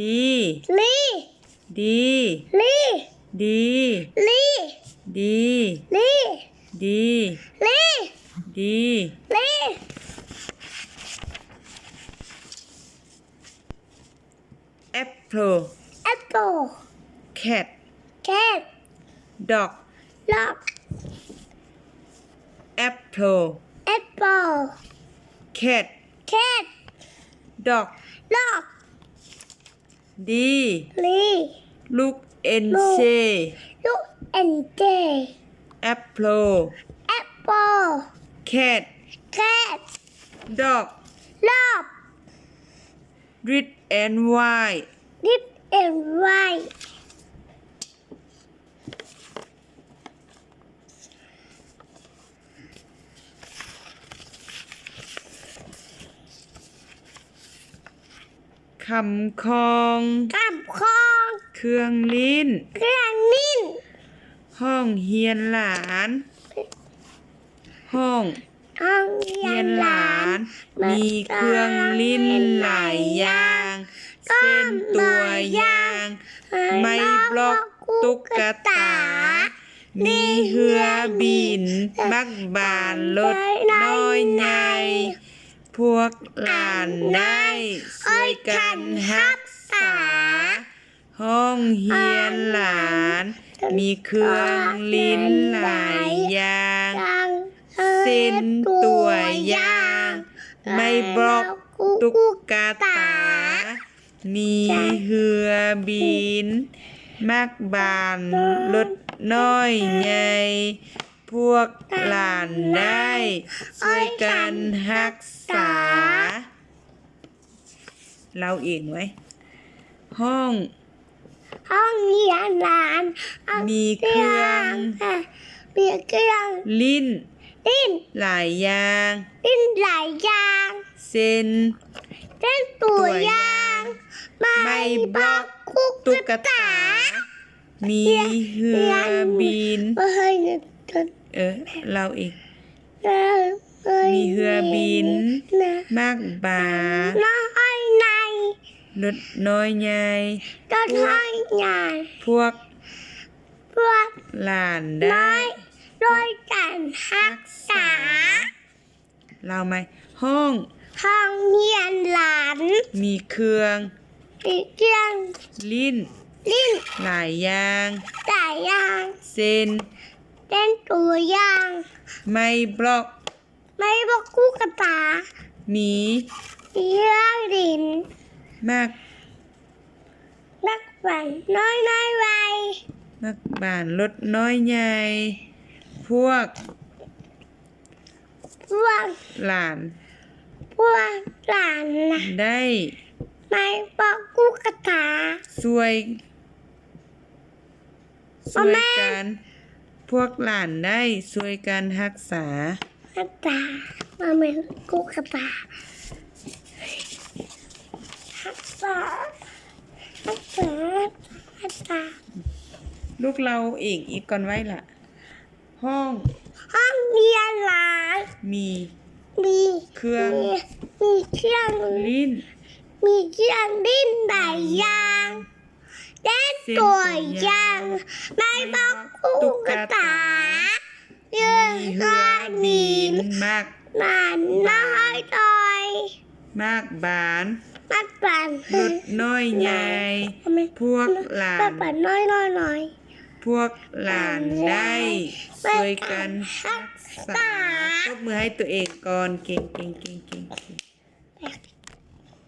ดี ลีดี ลีดี ลีดี ลีดี ลีดี ลีแอปเปิลแอปเปิลแคทแคทดอกล็อกแอปเปิลแอปเปิลแคทแคทดอกล็อก ดีลีลูกเอ็นลูกเชลูกเอ็นเจแอปเปิลแอปเปิลแคทแคทดอกล็อกริดแอนไว ดิฟเอ็นไร คำคองกับคอง เครื่องลิ้น เครื่องนิ่นห้องเฮียนหลาน ห้องห้องเรีเฮียยนนหหลาลานนมีเครื่องลิ้นหลายอย่าง เส้นตัวยาง ไม่บล็อกตุ๊กตามีเหือบินมักบานรถน้อยใหญ่ พวกหลานได้ช่วยกันรักษา ห้องเฮียนหลาน มีเครื่องลิ้นหลายอย่างยังเส้นตัวยาง ไม่บล็อกตุ๊กตา มีเหือบิน มักบานรถน้อยใหญ่ พวกหลานได้ ช่วยกันรักษา เราเองไว้ห้อง ห้องเรียนหลานมีเครื่องค่ะมีเครื่องลิ้น ดิ้นหลายอย่างดิ้นหลายอย่างเส้นเส้นตัวยางไม่บล็อกคุกตุ๊กตามีเหือบินไม่ให้ เงินจนเออเราเองนะมีเหือบินนะมากบาน้อยในรถน้อยใหญ่ก็น้อยใหญ่พวก พวกหลานน้ได้อยด้วยกันรักษา เราไหมห้อง ห้องเรียนหลาน มีเครื่องมีเครื่องลิ้น ลิ้นหลายอย่างหลายอย่างเส้น เส้นตัวยางไม่บล็อก ไม่บอกคู่กระตามีเรื่องดินมากนักฝันน้อยน้อยไวมากบานรถน้อยใหญ่ พวก พวกหลาน พวกหลานนะได้ไม่บอกคู่กระตาช่วยพ่ช่อวยแม่กัน พวกหลานได้ช่วยกันรักษากระตามาเหมือนคู่กระตาฮักษาฮักษาฮักษาลูกเราเองอีกก่อนไว้ล่ะ ห้องห้องเรียนหลานมีมีเครื่องมีมีเครื่องลิ้นมีเครื่องดิ้นหลายอย่าง เล่นตัวยางไม่บอกคู่กระตาเยอะมีเหืก็อหนีบินมากมันน้อยต่อยมากบานมันปั่นรถน้อยใหญ่พวกหลามันนปั่นน้อยน้อยหน่อยพวกหลานได้ช่วยกันรักษาตบมือให้ตัวเองก่อนเก่งเก่งเก่งเก่งเก่ง